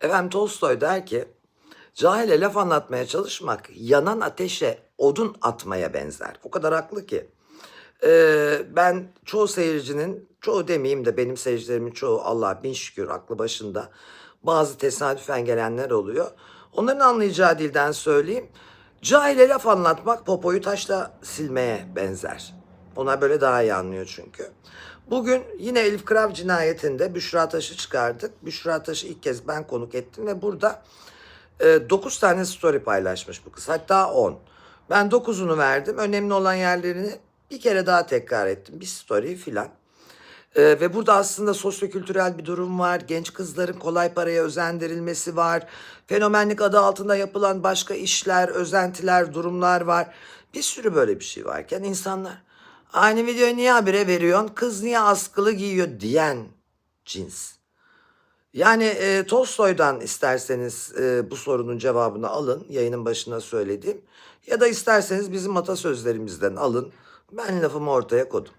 Efendim Tolstoy der ki, cahile laf anlatmaya çalışmak yanan ateşe odun atmaya benzer. O kadar haklı ki. Ee, ben çoğu seyircinin, çoğu demeyeyim de benim seyircilerimin çoğu Allah bin şükür aklı başında. Bazı tesadüfen gelenler oluyor. Onların anlayacağı dilden söyleyeyim. Cahile laf anlatmak popoyu taşla silmeye benzer. Ona böyle daha iyi anlıyor çünkü. Bugün yine Elif Krav cinayetinde Büşra Taş'ı çıkardık. Büşra Taş'ı ilk kez ben konuk ettim ve burada 9 tane story paylaşmış bu kız. Hatta 10. Ben 9'unu verdim. Önemli olan yerlerini bir kere daha tekrar ettim. Bir story filan. Ee, ve burada aslında sosyokültürel bir durum var. Genç kızların kolay paraya özendirilmesi var. Fenomenlik adı altında yapılan başka işler, özentiler, durumlar var. Bir sürü böyle bir şey varken insanlar aynı videoyu niye habire veriyorsun, kız niye askılı giyiyor diyen cins. Yani e, Tolstoy'dan isterseniz e, bu sorunun cevabını alın. Yayının başına söylediğim. Ya da isterseniz bizim atasözlerimizden alın. Ben lafımı ortaya koydum.